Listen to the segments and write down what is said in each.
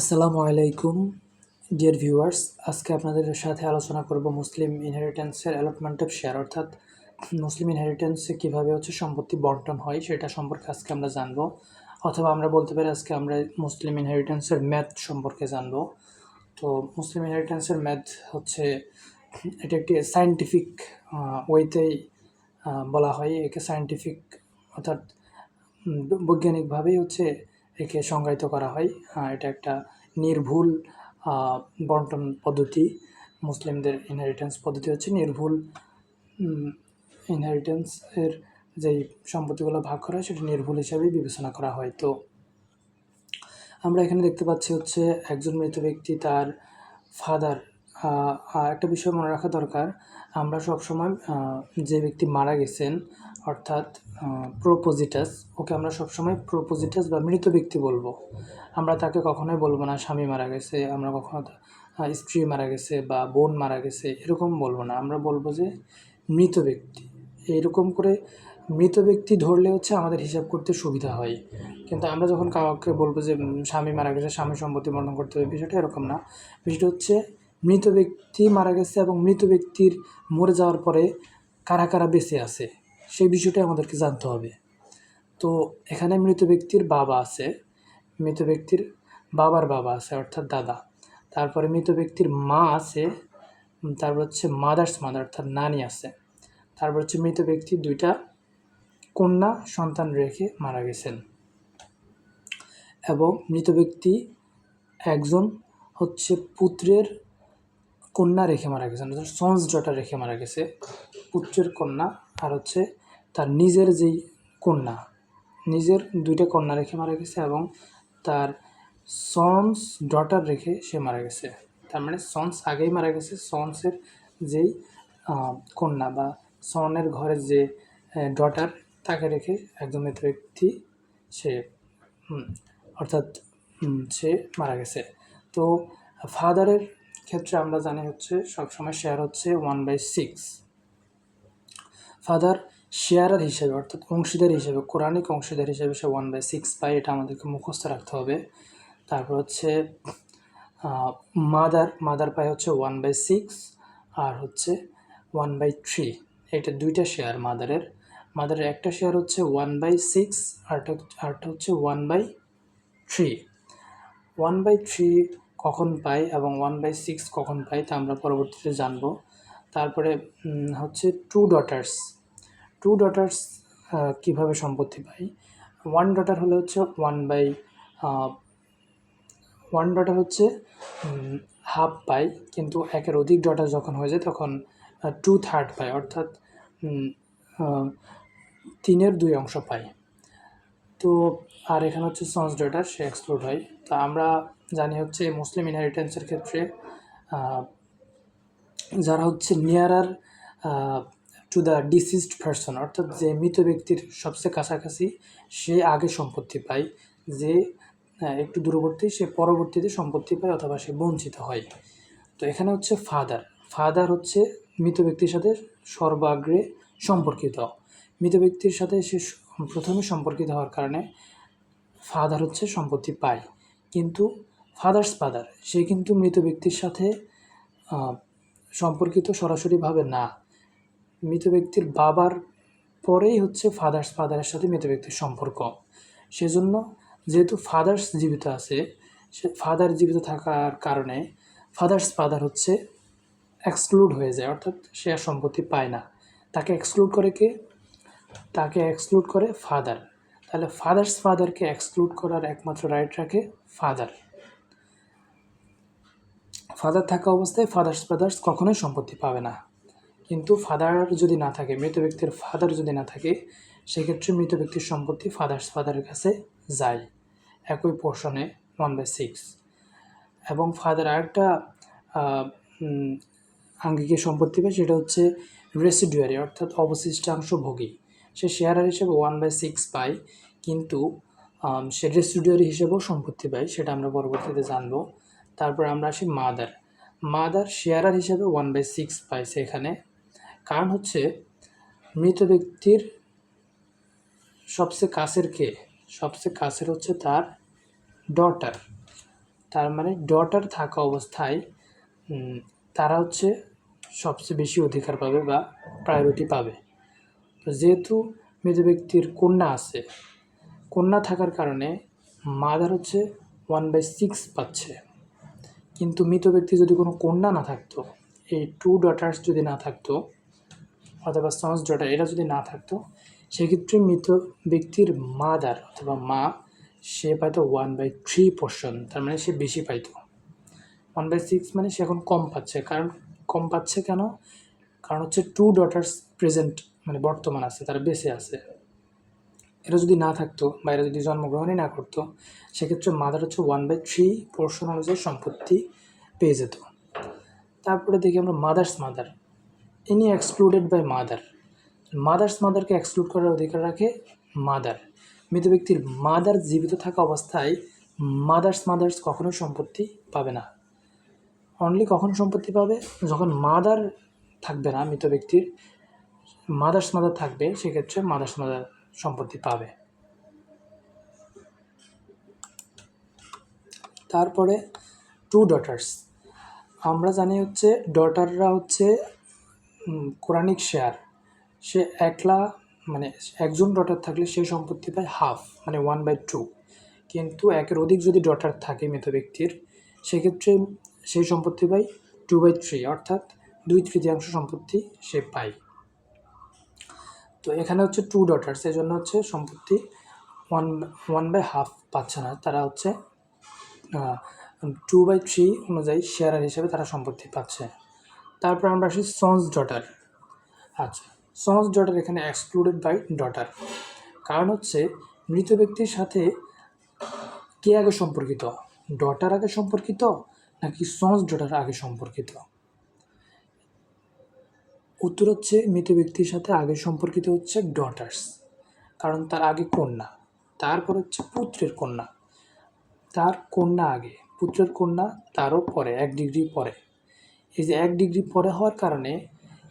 আসসালামু আলাইকুম, dear viewers. আজকে আপনাদের সাথে আলোচনা করব মুসলিম ইনহেরিটেন্সের অ্যালটমেন্ট অফ শেয়ার অর্থাৎ মুসলিম ইনহেরিটেন্সে কীভাবে হচ্ছে সম্পত্তি বন্টন হয় সেটা সম্পর্কে আজকে আমরা জানব, অথবা আমরা বলতে পারি আজকে আমরা মুসলিম ইনহেরিটেন্সের ম্যাথ সম্পর্কে জানব। তো মুসলিম ইনহেরিটেন্সের ম্যাথ হচ্ছে, এটা একটি সায়েন্টিফিক ওয়েতেই বলা হয়। একে সায়েন্টিফিক অর্থাৎ বৈজ্ঞানিকভাবেই হচ্ছে একে সংজ্ঞায়িত করা হয়। এটা একটা নির্ভুল বন্টন পদ্ধতি। মুসলিমদের ইনহেরিটেন্স পদ্ধতি হচ্ছে নির্ভুল ইনহেরিটেন্স এর যেই সম্পত্তিগুলো ভাগ করা হয়, সেটা নির্ভুল হিসাবেই বিবেচনা করা হয়। তো আমরা এখানে দেখতে পাচ্ছি হচ্ছে একজন মৃত ব্যক্তি তার ফাদার একটা বিষয় মনে রাখা দরকার। আমরা সবসময় যে ব্যক্তি মারা গেছেন, অর্থাৎ প্রোপোজিটাস, ওকে আমরা সবসময় প্রোপোজিটাস বা মৃত ব্যক্তি বলব। আমরা তাকে কখনোই বলব না, স্বামী মারা গেছে, আমরা কখনো স্ত্রী মারা গেছে বা বোন মারা গেছে, এরকম বলব না। আমরা বলব যে মৃত ব্যক্তি। এরকম করে মৃত ব্যক্তি ধরলে হচ্ছে আমাদের হিসাব করতে সুবিধা হয়। কিন্তু আমরা যখন কাউকে বলব যে স্বামী মারা গেছে, স্বামী সম্পত্তি বর্ণন করতে হবে, বিষয়টা এরকম না। বিষয়টা হচ্ছে মৃত ব্যক্তি মারা গেছে এবং মৃত ব্যক্তির মরে যাওয়ার পরে কারা কারা বেঁচে আছে, সেই বিষয়টা আমাদেরকে জানতে হবে। তো এখানে মৃত ব্যক্তির বাবা আছে, মৃত ব্যক্তির বাবার বাবা আছে, অর্থাৎ দাদা। তারপরে মৃত ব্যক্তির মা আছে, তারপর হচ্ছে মাদার্স মাদার অর্থাৎ নানি আছে। তারপর হচ্ছে মৃত ব্যক্তি দুইটা কন্যা সন্তান রেখে মারা গেছেন। এবং মৃত ব্যক্তি একজন হচ্ছে পুত্রের কন্যা রেখে মারা গেছেন অর্থাৎ সন্স ডটার রেখে মারা গেছে, পুত্রের কন্যা আর হচ্ছে তার নিজের যেই কন্যা, নিজের দুইটা কন্যা রেখে মারা গেছে এবং তার সন্স ডটার রেখে সে মারা গেছে। তার মানে সন্স আগেই মারা গেছে, সন্সের যেই কন্যা বা সনের ঘরের যে ডটার, তাকে রেখে একজন মৃত ব্যক্তি সে অর্থাৎ সে মারা গেছে। তো ফাদারের ক্ষেত্রে আমরা জানি হচ্ছে সবসময় শেয়ার হচ্ছে one by six father sharer হিসেবে অর্থাৎ অংশীদার হিসেবে, কোরআনিক অংশীদার হিসেবে সে ওয়ান বাই সিক্স পায়, এটা আমাদেরকে মুখস্থ রাখতে হবে। তারপর হচ্ছে মাদার মাদার পায় হচ্ছে ওয়ান বাই সিক্স আর হচ্ছে ওয়ান বাই থ্রি এটা দুইটা শেয়ার মাদারের মাদারের একটা শেয়ার হচ্ছে ওয়ান বাই সিক্স আরটা আরটা হচ্ছে one by three one by three কখন পাই এবং ওয়ান বাই সিক্স কখন পাই তা আমরা পরবর্তীতে জানব। তারপরে হচ্ছে টু ডটার্স টু ডটার্স কীভাবে সম্পত্তি পাই? ওয়ান ডটার হলে হচ্ছে ওয়ান বাই ওয়ান ডটার হচ্ছে হাফ পাই। কিন্তু একের অধিক ডটার যখন হয়ে যায় তখন টু থার্ড পাই। অর্থাৎ তিনের দুই অংশ পাই। তো, আর এখানে হচ্ছে সন্স ডটার সে এক্সক্লুড হয়। তো আমরা জানি হচ্ছে মুসলিম ইনহেরিটেন্সের ক্ষেত্রে যারা হচ্ছে nearer to the deceased person অর্থাৎ যে মৃত ব্যক্তির সবচেয়ে কাছাকাছি, সে আগে সম্পত্তি পায়, যে একটু দূরবর্তী, সে পরবর্তীতে সম্পত্তি পায় অথবা সে বঞ্চিত হয়। তো এখানে হচ্ছে ফাদার ফাদার হচ্ছে মৃত ব্যক্তির সাথে সর্বাগ্রে সম্পর্কিত। মৃত ব্যক্তির সাথে সে প্রথমে সম্পর্কিত হওয়ার কারণে ফাদার হচ্ছে সম্পত্তি পায়। কিন্তু ফাদার্স ফাদার সে কিন্তু মৃত ব্যক্তির সাথে সম্পর্কিত সরাসরিভাবে না। মৃত ব্যক্তির বাবার পরেই হচ্ছে ফাদার্স ফাদারের সাথে মৃত ব্যক্তির সম্পর্ক। সেজন্য যেহেতু ফাদার্স জীবিত আছে, সে ফাদার জীবিত থাকার কারণে ফাদার্স ফাদার হচ্ছে এক্সক্লুড হয়ে যায়, অর্থাৎ সে আর সম্পত্তি পায় না। তাকে এক্সক্লুড করে কে? তাকে এক্সক্লুড করে ফাদার তাহলে ফাদার্স ফাদারকে এক্সক্লুড করার একমাত্র রাইট রাখে ফাদার ফাদার থাকা অবস্থায় ফাদার্স ফাদার্স কখনোই সম্পত্তি পাবে না। কিন্তু ফাদার যদি না থাকে, মৃত ব্যক্তির ফাদার যদি না থাকে, সেক্ষেত্রে মৃত ব্যক্তির সম্পত্তি ফাদার্স ফাদারের কাছে যায়। একই পোর্শনে ওয়ান বাই সিক্স এবং ফাদার আরেকটা আঙ্গিকে সম্পত্তি পায়, সেটা হচ্ছে রেসিডুয়ারি অর্থাৎ অবশিষ্টাংশ ভোগী সে শেয়ারার হিসেবে ওয়ান বাই সিক্স পায়। কিন্তু আম, সে রেসিডুয়ারি হিসেবেও সম্পত্তি পায় সেটা আমরা পরবর্তীতে জানব। তারপর আমরা আসি মাদার। মাদার শেয়ারার হিসেবে ওয়ান বাই সিক্স পাইছে এখানে। কারণ হচ্ছে মৃত ব্যক্তির সবচেয়ে কাছের কে? সবচেয়ে কাছের হচ্ছে তার ডটার তার মানে ডটার থাকা অবস্থায় তারা হচ্ছে সবচেয়ে বেশি অধিকার পাবে বা প্রায়োরিটি পাবে। যেহেতু মৃত ব্যক্তির কন্যা আছে কন্যা থাকার কারণে মাদার হচ্ছে ওয়ান বাই সিক্স পাচ্ছে। কিন্তু মৃত ব্যক্তি যদি কোনো কন্যা না থাকতো, এই টু ডটার্স যদি না থাকতো, অথবা সন্স ডটার এটা যদি না থাকতো, সেক্ষেত্রে মৃত ব্যক্তির মাদার অথবা মা, সে পাইতো ওয়ান বাই থ্রি পোর্শন তার মানে সে বেশি পাইতো। ওয়ান বাই সিক্স মানে সে এখন কম পাচ্ছে। কারণ কম পাচ্ছে কেন? কারণ হচ্ছে টু ডটার্স প্রেজেন্ট মানে বর্তমান আছে, তারা বেঁচে আছে। এরা যদি না থাকতো বা এরা যদি জন্মগ্রহণই না করতো, সেক্ষেত্রে মাদার হচ্ছে ওয়ান বাই থ্রি পোর্শন অনুযায়ী সম্পত্তি পেয়ে যেত। তারপরে দেখি আমরা মাদার্স মাদার ইনি এক্সক্লুডেড বাই মাদার মাদার্স মাদারকে এক্সক্লুড করার অধিকার রাখে মাদার মৃত ব্যক্তির মাদার জীবিত থাকা অবস্থায় মাদার্স মাদার্স কখনোই সম্পত্তি পাবে না। অনলি কখন সম্পত্তি পাবে? যখন মাদার থাকবে না মৃত ব্যক্তির মাদার্স মাদার থাকবে, সেক্ষেত্রে মাদার্স মাদার সম্পত্তি পাবে। তারপরে টু ডটার্স আমরা জানি হচ্ছে ডটাররা হচ্ছে কোরআনিক শেয়ার সে একলা মানে একজন ডটার থাকলে সে সম্পত্তি পায় হাফ মানে ওয়ান বাই টু কিন্তু একের অধিক যদি ডটার থাকে মৃত ব্যক্তির, সেক্ষেত্রে সেই সম্পত্তি পায় টু বাই থ্রি অর্থাৎ দুই তৃতীয়াংশ সম্পত্তি সে পায়। তো এখানে হচ্ছে টু ডটার্স এই জন্য হচ্ছে সম্পত্তি ওয়ান ওয়ান বাই হাফ পাচ্ছে না। তারা হচ্ছে টু বাই থ্রি অনুযায়ী শেয়ারার হিসেবে তারা সম্পত্তি পাচ্ছে। তারপর আমরা আসি সন্স ডটার আচ্ছা সন্স ডটার এখানে এক্সক্লুডেড বাই ডটার কারণ হচ্ছে মৃত ব্যক্তির সাথে কে আগে সম্পর্কিত? ডটার আগে সম্পর্কিত নাকি সন্স ডটার আগে সম্পর্কিত? উত্তর হচ্ছে মৃত ব্যক্তির সাথে আগে সম্পর্কিত হচ্ছে ডটার্স কারণ তার আগে কন্যা, তারপর হচ্ছে পুত্রের কন্যা। তার কন্যা আগে, পুত্রের কন্যা তারও পরে, এক ডিগ্রি পরে। এই যে এক ডিগ্রি পরে হওয়ার কারণে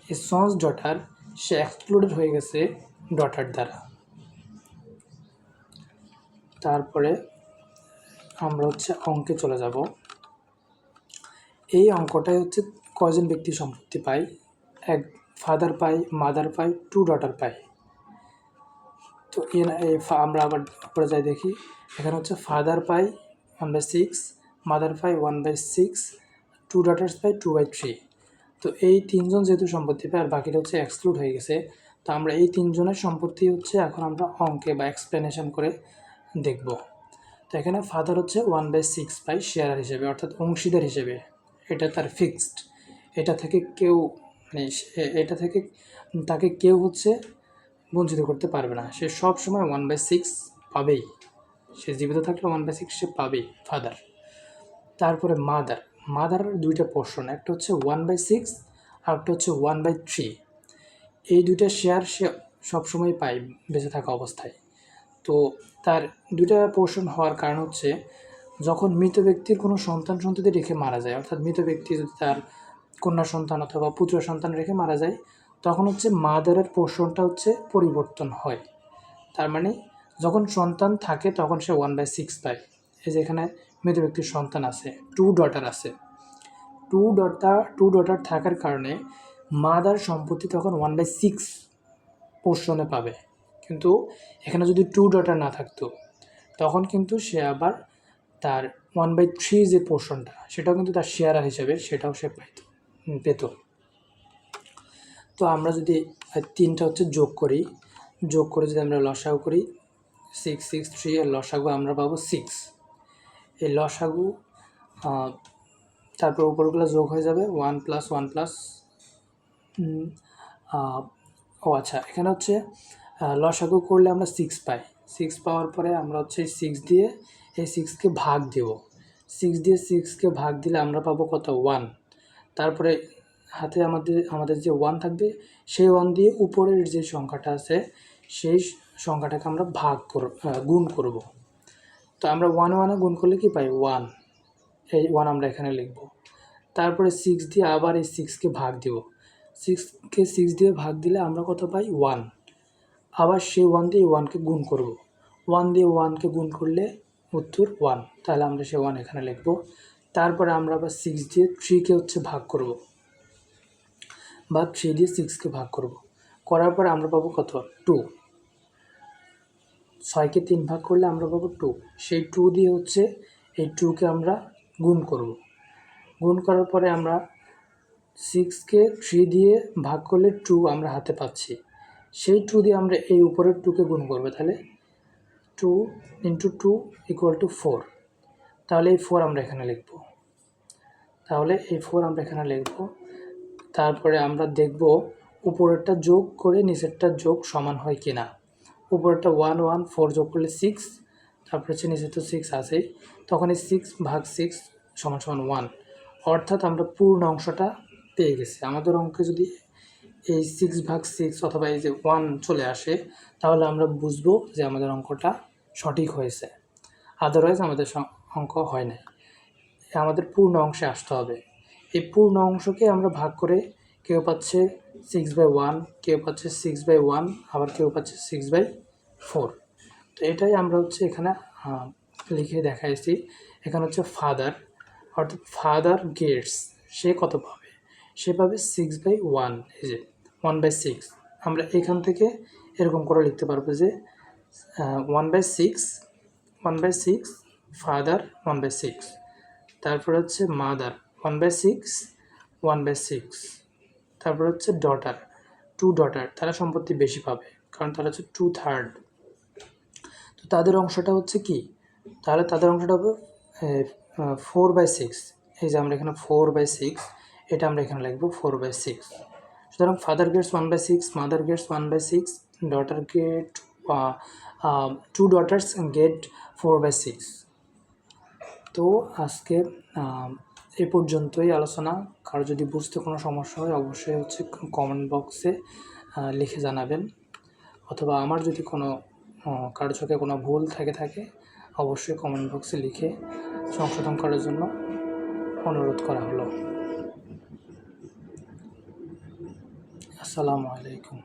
এই সন্স ডটার সে এক্সক্লুডেড হয়ে গেছে ডটার দ্বারা। তারপরে আমরা হচ্ছে অঙ্কে চলে যাব। এই অঙ্কটাই হচ্ছে কয়জন ব্যক্তি সম্পত্তি পায়? এক ফাদার পাই মাদার পাই টু ডটার পাই। তো আমরা আবার উপরে যাই দেখি। এখানে হচ্ছে ফাদার পাই one by six mother pi one by six two daughters pi two by three তো এই তিনজন যেহেতু সম্পত্তি পায়, আর বাকিটা হচ্ছে এক্সক্লুড হয়ে গেছে, তো আমরা এই তিনজনের সম্পত্তি হচ্ছে এখন আমরা অঙ্কে বা এক্সপ্লেনেশন করে দেখব। তো এখানে ফাদার হচ্ছে ওয়ান বাই সিক্স পাই শেয়ার হিসেবে, অর্থাৎ অংশীদার হিসেবে। এটা তার ফিক্সড এটা থেকে কেউ মানে সে- এটা থেকে তাকে কেউ হচ্ছে বঞ্চিত করতে পারবে না। সে সব সময় ওয়ান বাই সিক্স পাবেই। সে জীবিত থাকলে ওয়ান বাই সিক্স সে পাবেই ফাদার তারপরে মাদার মাদারের দুইটা পোর্শন একটা হচ্ছে ওয়ান বাই সিক্স আর একটা হচ্ছে ওয়ান বাই থ্রি এই দুইটা শেয়ার সে সবসময় পায় বেঁচে থাকা অবস্থায়। তো তার দুইটা পোর্শন হওয়ার কারণ হচ্ছে, যখন মৃত ব্যক্তির কোনো সন্তান সন্ততি রেখে মারা যায়, অর্থাৎ মৃত ব্যক্তি যদি তার কন্যা সন্তান অথবা পুত্র সন্তান রেখে মারা যায়, তখন হচ্ছে মাদারের পোর্শনটা হচ্ছে পরিবর্তন হয়। তার মানে যখন সন্তান থাকে তখন সে ওয়ান বাই সিক্স পায়। এই যে এখানে মৃত ব্যক্তির সন্তান আছে টু ডটার আছে। টু ডটার টু ডটার থাকার কারণে মাদার সম্পত্তি তখন ওয়ান বাই সিক্স পোর্শনে পাবে। কিন্তু এখানে যদি টু ডটার না থাকতো, তখন কিন্তু সে আবার তার ওয়ান বাই থ্রি যে পোর্শনটা সেটাও কিন্তু তার শেয়ারার হিসাবে সেটাও সে পাইতো। পেত। তো আমরা যদি তিনটা হচ্ছে যোগ করি, যোগ করে যদি আমরা লসাগু করি সিক্স সিক্স থ্রি এর লসাগু আমরা পাবো সিক্স এই লসাগু তারপর উপরগুলো যোগ হয়ে যাবে ওয়ান প্লাস ওয়ান প্লাস ও আচ্ছা এখানে হচ্ছে লসাগু করলে আমরা সিক্স পাই। সিক্স পাওয়ার পরে আমরা হচ্ছে সিক্স দিয়ে এই সিক্সকে ভাগ দেব। সিক্স দিয়ে সিক্সকে ভাগ দিলে আমরা পাবো কত? ওয়ান তারপরে হাতে আমাদের আমাদের যে ওয়ান থাকবে, সেই ওয়ান দিয়ে উপরের যে সংখ্যাটা আছে, সেই সংখ্যাটাকে আমরা ভাগ কর গুণ করব। তো আমরা ওয়ান ওয়ানে গুণ করলে কি পাই? ওয়ান এই ওয়ান আমরা এখানে লিখব। তারপরে সিক্স দিয়ে আবার এই সিক্সকে ভাগ দিব। সিক্সকে সিক্স দিয়ে ভাগ দিলে আমরা কত পাই? ওয়ান আবার সেই ওয়ান দিয়ে ওয়ানকে গুণ করব। ওয়ান দিয়ে ওয়ানকে গুণ করলে উত্তর ওয়ান তাহলে আমরা সে ওয়ান এখানে লিখব। তারপরে আমরা আবার সিক্স দিয়ে থ্রিকে হচ্ছে ভাগ করব। বা থ্রি দিয়ে সিক্সকে ভাগ করব। করার পরে আমরা পাবো কত? টু ছয়কে তিন ভাগ করলে আমরা পাবো টু সেই টু দিয়ে হচ্ছে এই টুকে আমরা গুণ করব। গুণ করার পরে আমরা সিক্সকে থ্রি দিয়ে ভাগ করলে টু আমরা হাতে পাচ্ছি। সেই টু দিয়ে আমরা এই উপরের টুকে গুণ করব তাহলে। Two into two equal to four তাহলে এই ফোর আমরা এখানে লিখব। তাহলে এই ফোর আমরা এখানে লিখব। তারপরে আমরা দেখব উপরেরটা যোগ করে নিচেরটা যোগ সমান হয় কি না উপরেরটা ওয়ান ওয়ান ফোর যোগ করলে সিক্স তারপরে হচ্ছে নিচে তো সিক্স আছেই। তখন এই সিক্স ভাগ সিক্স সমান সমান ওয়ান অর্থাৎ আমরা পূর্ণ অংশটা পেয়ে গেছি। আমাদের অঙ্কে যদি এই সিক্স ভাগ সিক্স অথবা এই যে ওয়ান চলে আসে, তাহলে আমরা বুঝব যে আমাদের অঙ্কটা সঠিক হয়েছে। আদারওয়াইজ আমাদের অঙ্ক হয় নাই আমাদের পূর্ণ অংশে আসতে হবে। এই পূর্ণ অংশকে আমরা ভাগ করে কেউ পাচ্ছে সিক্স বাই ওয়ান কেউ পাচ্ছে সিক্স বাই ওয়ান আবার কেউ পাচ্ছে সিক্স বাই ফোর তো এটাই আমরা হচ্ছে এখানে লিখে দেখাইছি। এখানে হচ্ছে ফাদার অর্থাৎ ফাদার গেটস সে কত পাবে? সে পাবে সিক্স বাই ওয়ান এই যে ওয়ান বাই সিক্স আমরা এখান থেকে এরকম করে লিখতে পারব যে one by six one by six father one by six তারপর হচ্ছে mother one by six one by six তারপর হচ্ছে ডটার টু ডটার তারা সম্পত্তি বেশি পাবে, কারণ তারা হচ্ছে টু থার্ড তো তাদের অংশটা হচ্ছে কি? তাহলে তাদের অংশটা হবে ফোর বাই সিক্স এই যে আমরা এখানে ফোর বাই সিক্স এটা আমরা এখানে লিখব ফোর বাই সিক্স সুতরাং father gets one by six mother gets one by six daughter get two daughters get four by six তো আজকে এ পর্যন্তই আলোচনা। কারও যদি বুঝতে কোনো সমস্যা হয়, অবশ্যই হচ্ছে কমেন্ট বক্সে লিখে জানাবেন। অথবা আমার যদি কোনো কারও চোখে কোনো ভুল থেকে থাকে, অবশ্যই কমেন্ট বক্সে লিখে সংশোধন করার জন্য অনুরোধ করা হলো। আসসালামু আলাইকুম।